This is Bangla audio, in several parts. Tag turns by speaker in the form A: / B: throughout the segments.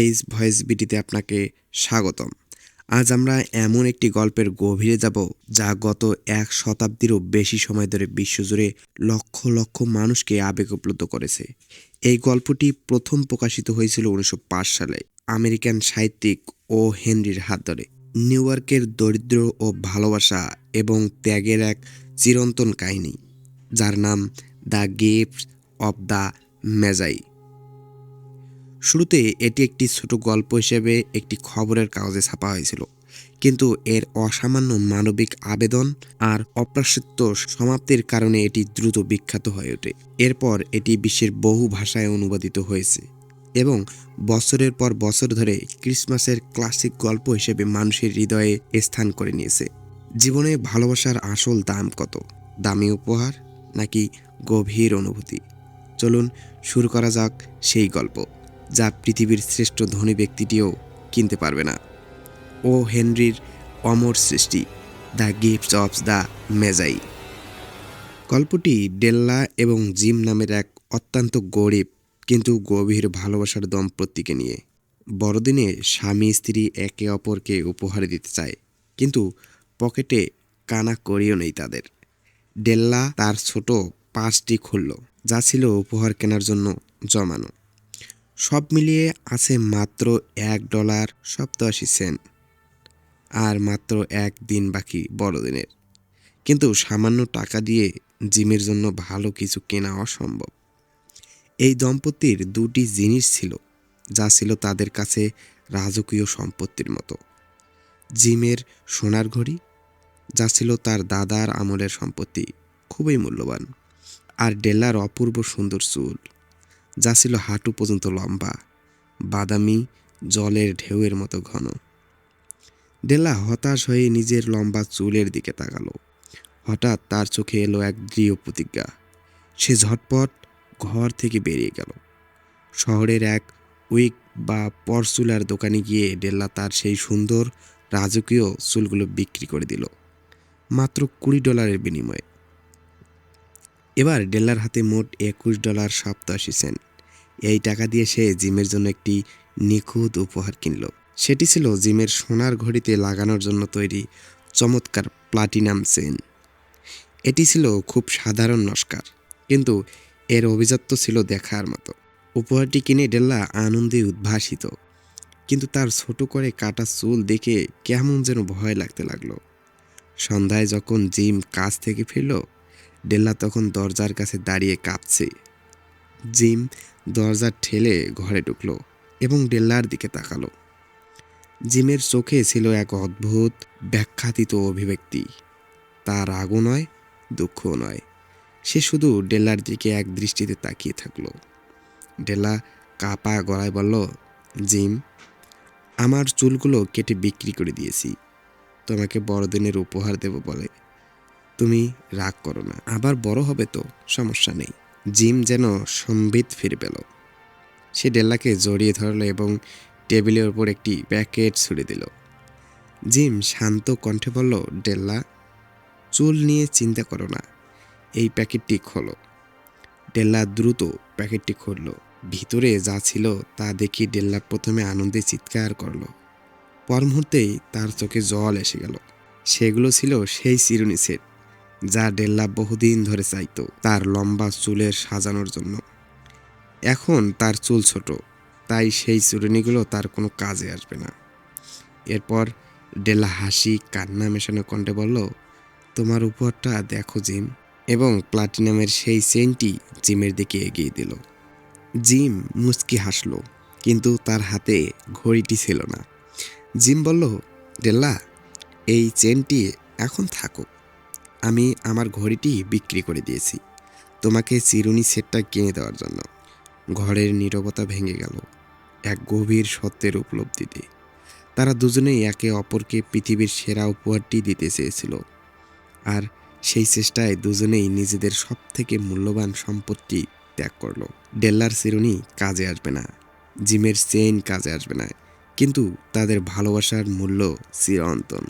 A: এইচ ভয়েস বিটিতে আপনাকে স্বাগতম। আজ আমরা এমন একটি গল্পের গভীরে যাব যা গত এক শতাব্দীরও বেশি সময় ধরে বিশ্বজুড়ে লক্ষ লক্ষ মানুষকে আবেগপ্লুত করেছে। এই গল্পটি প্রথম প্রকাশিত হয়েছিল উনিশশো পাঁচ সালে আমেরিকান সাহিত্যিক ও হেনরির হাত ধরে। নিউ ইয়র্কের দরিদ্র ও ভালোবাসা এবং ত্যাগের এক চিরন্তন কাহিনী, যার নাম the gift of the Magi. শুরুতে এটি একটি ছোট গল্প হিসেবে একটি খবরের কাগজে ছাপা হয়েছিল। কিন্তু এর অসামান্য মানবিক আবেদন আর অপ্রসিদ্ধ সমাপ্তির কারণে এটি দ্রুত বিখ্যাত হয়ে ওঠে। এরপর এটি বিশ্বের বহু ভাষায় অনুবাদিত হয়েছে এবং বছরের পর বছর ধরে ক্রিসমাসের ক্লাসিক গল্প হিসেবে মানুষের হৃদয়ে স্থান করে নিয়েছে। জীবনে ভালোবাসার আসল দাম কত? দামি উপহার নাকি গভীর অনুভূতি? চলুন শুরু করা যাক সেই গল্প। যা পৃথিবীর শ্রেষ্ঠ ধনী ব্যক্তিটিও কিনতে পারবে না। ও হেনরির অমর সৃষ্টি, the gifts of the Magi. গল্পটি ডেল্লা এবং জিম নামের এক অত্যন্ত গরিব কিন্তু গভীর ভালোবাসার দম্পতিকে নিয়ে। বড়দিনে স্বামী স্ত্রী একে অপরকে উপহার দিতে চায়, কিন্তু পকেটে কানা করিও নেই তাদের। ডেল্লা তার ছোট পাঁচটি খুলল, যা ছিল উপহার কেনার জন্য জমানো। সব মিলিয়ে আছে মাত্র এক ডলার সপ্তাশি সেন্ট। আর মাত্র এক দিন বাকি বড়দিনের। কিন্তু সামান্য টাকা দিয়ে জিমের জন্য ভালো কিছু কেনা অসম্ভব। এই দম্পতির দুটি জিনিস ছিল, যা ছিল তাদের কাছে রাজকীয় সম্পত্তির মতো। জিমের সোনার ঘড়ি, যা ছিল তার দাদার আমলের সম্পত্তি, খুবই মূল্যবান। আর ডেলার অপূর্ব সুন্দর চুল। যা ছিল হাঁটু পর্যন্ত লম্বা, বাদামি জলের ঢেউয়ের মতো ঘন। ডেলা হতাশ হয়ে নিজের লম্বা চুলের দিকে তাকালো। হঠাৎ তার চোখে এলো এক দৃঢ় প্রতিজ্ঞা। সে ঝটপট ঘর থেকে বেরিয়ে গেল। শহরের এক উইক বা পরচুলার দোকানে গিয়ে ডেল্লা তার সেই সুন্দর, রাজকীয় চুলগুলো বিক্রি করে দিল। মাত্র কুড়ি ডলারের বিনিময়ে। এবার ডেলার হাতে মোট একুশ ডলার সপ্তাশি সেন্ট। এই টাকা দিয়ে সে জিমের জন্য একটি নিখুঁত উপহার কিনল। সেটি ছিল জিমের সোনার ঘড়িতে লাগানোর জন্য তৈরি চমৎকার প্লাটিনাম চেন এটি ছিল খুব সাধারণ নস্কার, কিন্তু এর অভিজাত্য ছিল দেখার মতো। উপহারটি কিনে ডেল্লা আনন্দে উদ্ভাসিত, কিন্তু তার ছোট করে কাটা চুল দেখে কেমন যেন ভয় লাগতে লাগল। সন্ধ্যায় যখন জিম কাজ থেকে ফিরল ডেল্লা তখন দরজার কাছে দাঁড়িয়ে কাঁপছে। জিম দরজা ঠেলে ঘরে ঢুকলো এবং ডেল্লার দিকে তাকালো। জিমের চোখে ছিল এক অদ্ভুত, ব্যাখ্যাতীত অভিব্যক্তি। তার রাগও নয়, দুঃখও নয়। সে শুধু ডেল্লার দিকে এক দৃষ্টিতে তাকিয়ে থাকল। ডেল্লা কাপা গলায় বলল, জিম, আমার চুলগুলো কেটে বিক্রি করে দিয়েছি। তোমাকে বড়দিনের উপহার দেব বলে। তুমি রাগ করো না। আবার বড় হবে তো, সমস্যা নেই। জিম যেন সম্বিত ফিরে পেল সে ডেল্লাকে জড়িয়ে ধরলো এবং টেবিলের ওপর একটি প্যাকেট ছুড়ে দিল। জিম শান্ত কণ্ঠে বলল, ডেল্লা, চুল নিয়ে চিন্তা করো না। এই প্যাকেটটি খোলো। ডেল্লা দ্রুত প্যাকেটটি খুলল। ভিতরে যা ছিল তা দেখি ডেল্লা প্রথমে আনন্দে চিৎকার করল। পর মুহূর্তেই তার চোখে জল এসে গেল। সেগুলো ছিল সেই চিরুনি সেট। যা ডেল্লা বহুদিন ধরে চাইতো তার লম্বা চুলের সাজানোর জন্য। এখন তার চুল ছোট, তাই সেই চুরুনিগুলো তার কোনো কাজে আসবে না। এরপর ডেল্লা হাসি কান্না মেশানো কণ্ঠে বলল, তোমার উপহারটা দেখো, জিম। এবং প্লাটিনামের সেই চেনটি জিমের দিকে এগিয়ে দিল। জিম মুচকি হাসলো, কিন্তু তার হাতে ঘড়িটি ছিল না। জিম বলল, ডেল্লা, এই চেনটি এখন থাকুক। আমি আমার ঘড়িটি বিক্রি করে দিয়েছি। তোমাকে চিরুনি সেটটা কিনে দেওয়ার জন্য। ঘরের নীরবতা ভেঙে গেল এক গভীর সত্যের উপলব্ধিতে। তারা দুজনেই একে অপরকে পৃথিবীর সেরা উপহারটি দিতে চেয়েছিল। আর সেই চেষ্টায় দুজনেই নিজেদের সব থেকে মূল্যবান সম্পত্তি ত্যাগ করল। ডেল্লার চিরুনি কাজে আসবে না। জিমের চেইন কাজে আসবে না। কিন্তু তাদের ভালোবাসার মূল্য চিরন্তন।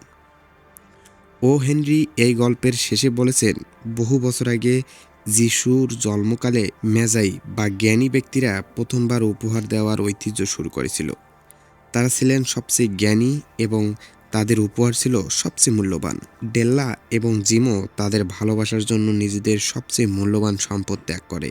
A: ও হেনরি এই গল্পের শেষে বলেছেন, বহু বছর আগে যিশুর জন্মকালে মেজাই বা জ্ঞানী ব্যক্তিরা প্রথমবার উপহার দেওয়ার ঐতিহ্য শুরু করেছিল। তারা ছিলেন সবচেয়ে জ্ঞানী এবং তাদের উপহার ছিল সবচেয়ে মূল্যবান। ডেল্লা এবং জিমো তাদের ভালোবাসার জন্য নিজেদের সবচেয়ে মূল্যবান সম্পদ ত্যাগ করে।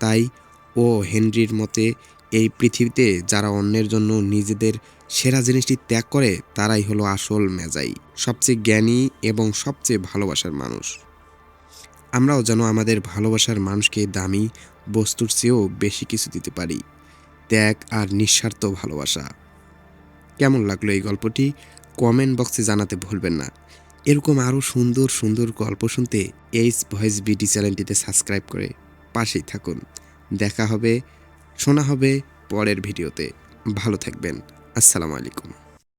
A: তাই ও হেনরির মতে এই পৃথিবীতে যারা অন্যের জন্য নিজেদের সেরা জিনিসটি ত্যাগ করে তারাই হলো আসল মেজাই, সবচেয়ে জ্ঞানী এবং সবচেয়ে ভালোবাসার মানুষ। আমরাও যেন আমাদের ভালোবাসার মানুষকে দামি বস্তুর চেয়েও বেশি কিছু দিতে পারি। ত্যাগ আর নিঃস্বার্থ ভালোবাসা। কেমন লাগল এই গল্পটি? কমেন্ট বক্সে জানাতে ভুলবেন না। এরকম আরও সুন্দর সুন্দর গল্প শুনতে এইচ ভয়েস বিডি চ্যানেলটিতে সাবস্ক্রাইব করে পাশেই থাকুন। দেখা হবে, শোনা হবে পরের ভিডিওতে। ভালো থাকবেন। আসসালামু আলাইকুম।